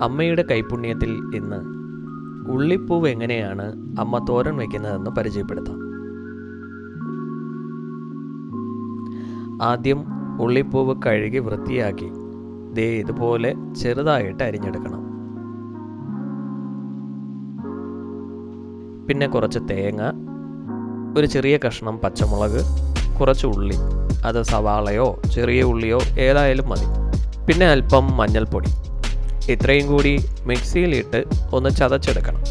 അമ്മയുടെ കൈപുണ്യത്തിൽ ഇന്ന് ഉള്ളിപ്പൂവ് എങ്ങനെയാണ് അമ്മ തോരൻ വയ്ക്കുന്നതെന്ന് പരിചയപ്പെടുത്താം. ആദ്യം ഉള്ളിപ്പൂവ് കഴുകി വൃത്തിയാക്കി ദേ ഇതുപോലെ ചെറുതായിട്ട് അരിഞ്ഞെടുക്കണം. പിന്നെ കുറച്ച് തേങ്ങ ഒരു ചെറിയ കഷ്ണം പച്ചമുളക് കുറച്ച് ഉള്ളി അത് സവാളയോ ചെറിയ ഉള്ളിയോ ഏതായാലും മതി. പിന്നെ അല്പം മഞ്ഞൾപ്പൊടി. ഇത്രയും കൂടി മിക്സിയിലിട്ട് ഒന്ന് ചതച്ചെടുക്കണം.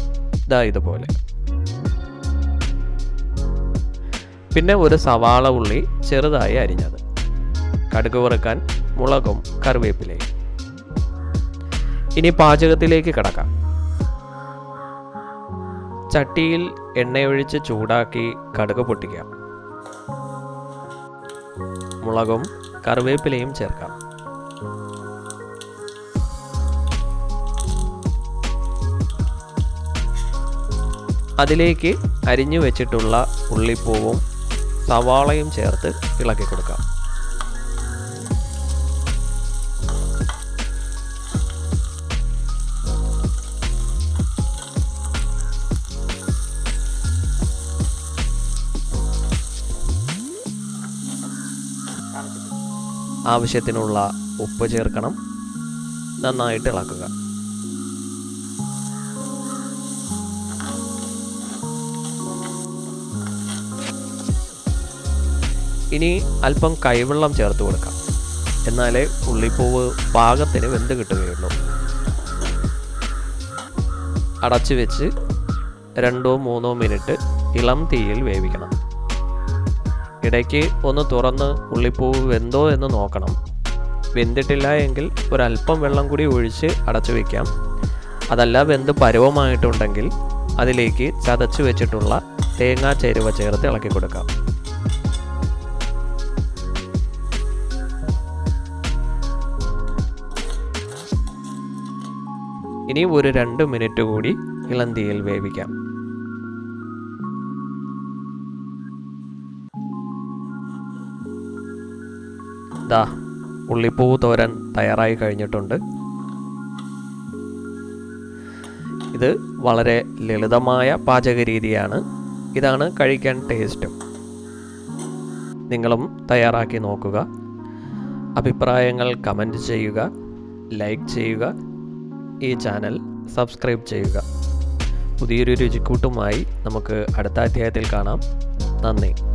ഇതാ ഇതുപോലെ. പിന്നെ ഒരു സവാള ഉള്ളി ചെറുതായി അരിഞ്ഞത്. കടുക് വറുക്കാൻ മുളകും കറിവേപ്പിലയും. ഇനി പാചകത്തിലേക്ക് കിടക്കാം. ചട്ടിയിൽ എണ്ണയൊഴിച്ച് ചൂടാക്കി കടുക് പൊട്ടിക്കാം. മുളകും കറിവേപ്പിലയും ചേർക്കാം. അതിലേക്ക് അരിഞ്ഞു വെച്ചിട്ടുള്ള ഉള്ളിപ്പൂവും സവാളയും ചേർത്ത് ഇളക്കി കൊടുക്കാം. ആവശ്യത്തിനുള്ള ഉപ്പ് ചേർക്കണം. നന്നായിട്ട് ഇളക്കുക. ഇനി അല്പം കൈവെള്ളം ചേർത്ത് കൊടുക്കാം. എന്നാലേ ഉള്ളിപ്പൂവ് പാകത്തിന് വെന്ത് കിട്ടുകയുള്ളൂ. അടച്ചു വെച്ച് രണ്ടോ മൂന്നോ മിനിറ്റ് ഇളം തീയിൽ വേവിക്കണം. ഇടയ്ക്ക് ഒന്ന് തുറന്ന് ഉള്ളിപ്പൂവ് വെന്തോ എന്ന് നോക്കണം. വെന്തിട്ടില്ല എങ്കിൽ ഒരല്പം വെള്ളം കൂടി ഒഴിച്ച് അടച്ചു വയ്ക്കാം അതല്ല വെന്ത് പരുവമായിട്ടുണ്ടെങ്കിൽ അതിലേക്ക് ചതച്ചു വെച്ചിട്ടുള്ള തേങ്ങാ ചേരുവ ചേർത്ത് ഇളക്കി കൊടുക്കാം. ഇനി ഒരു രണ്ട് മിനിറ്റ് കൂടി ഇളന്തിയിൽ വേവിക്കാം. ദാ ഉള്ളിപ്പൂ തോരൻ തയ്യാറായി കഴിഞ്ഞിട്ടുണ്ട്. ഇത് വളരെ ലളിതമായ പാചക രീതിയാണ്. ഇതാണ് കഴിക്കാൻ ടേസ്റ്റും നിങ്ങളും തയ്യാറാക്കി നോക്കുക. അഭിപ്രായങ്ങൾ കമന്റ് ചെയ്യുക ലൈക്ക് ചെയ്യുക. ഈ ചാനൽ സബ്സ്ക്രൈബ് ചെയ്യുക. പുതിയൊരു രുചിക്കൂട്ടുമായി നമുക്ക് അടുത്ത അധ്യായത്തിൽ കാണാം. നന്ദി.